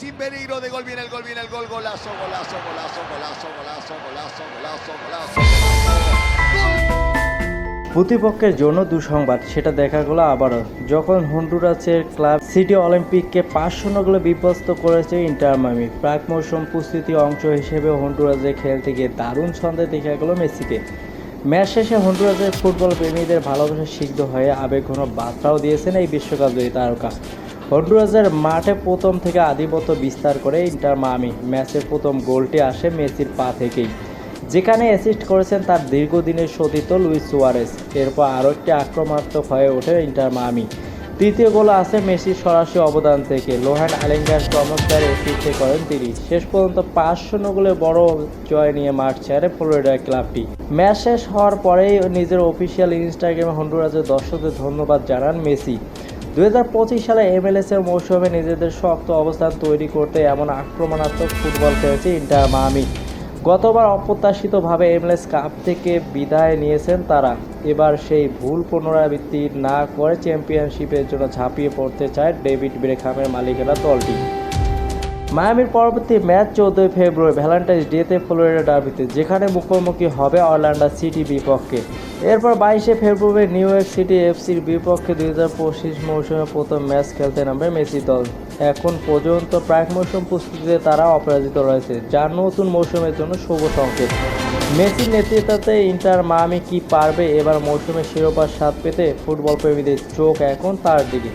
sin peligro de gol, viene el gol, viene el gol, golazo, golazo, golazo, golazo, golazo, golazo, golazo, golazo. প্রতিপক্ষের জন্য দুঃসংবাদ সেটা দেখা গেল আবারও। যখন হন্ডুরাসের ক্লাব সিটি অলিম্পিককে পাঁচ শূন্য গোলে বিধ্বস্ত করেছে ইন্টার মামি প্রাক মৌসুম প্রস্তুতি অংশ হিসেবে হন্ডুরাসে খেলতে গিয়ে দারুণ ছন্দে দেখা গেল মেসিকে। ম্যাচ শেষে হন্ডুরাসের ফুটবল প্রেমীদের ভালোবাসা সিদ্ধ হয়ে আবেগ আবেগঘন বার্তাও দিয়েছেন এই বিশ্বকাপ জয়ী তারকা। হন্ডুরাসের মাঠে প্রথম থেকে আধিপত্য বিস্তার করে ইন্টার মামি ম্যাচের প্রথম গোলটি আসে মেসির পা থেকেই। যেখানে অ্যাসিস্ট করেছেন তার দীর্ঘদিনের সতীর্থ লুইস সুয়ারেস এরপর আরও একটি আক্রমণাত্মক হয়ে ওঠে ইন্টার মামি তৃতীয় গোল আসে মেসির সরাসরি অবদান থেকে। লোহান আলেঙ্গার চমৎকার অ্যাসিস্টে করেন তিনি। শেষ পর্যন্ত পাঁচ শূন্য গোলে বড় জয় নিয়ে মাঠ ছাড়ে ফ্লোরিডা ক্লাবটি। ম্যাচ শেষ হওয়ার পরেই নিজের অফিসিয়াল ইনস্টাগ্রামে হন্ডুরাজের দর্শকদের ধন্যবাদ জানান মেসি। দু হাজার পঁচিশ সালে এমএলএস এর মৌসুমে নিজেদের শক্ত অবস্থান তৈরি করতে এমন আক্রমণাত্মক ফুটবল খেলেছে ইন্টার মামি গতবার অপ্রত্যাশিতভাবে এমএলএস কাপ থেকে বিদায় নিয়েছেন তারা। এবার সেই ভুল পুনরাবৃত্তি না করে চ্যাম্পিয়নশিপের জন্য ঝাঁপিয়ে পড়তে চায় ডেভিড ব্রেখামের মালিকেরা দলটি। মায়ামির পরবর্তী ম্যাচ চৌদ্দই ফেব্রুয়ারি ভ্যালেন্টাইন্স ডেতে ফ্লোরিডা ডার্বিতে, যেখানে মুখোমুখি হবে অরল্যান্ডা সিটি বিপক্ষে। এরপর বাইশে ফেব্রুয়ারি নিউ ইয়র্ক সিটি এফসির বিপক্ষে দুই হাজার পঁচিশ মৌসুমে প্রথম ম্যাচ খেলতে নামবে মেসি দল। এখন পর্যন্ত প্রাক মৌসুম প্রস্তুতিতে তারা অপরাজিত রয়েছে, যা নতুন মৌসুমের জন্য শুভ সংকেত। মেসির নেতৃত্বে ইন্টার মামি কি পারবে এবার মৌসুমে শিরোপার স্বাদ পেতে ফুটবল প্রেমীদের চোখ এখন তার দিকে।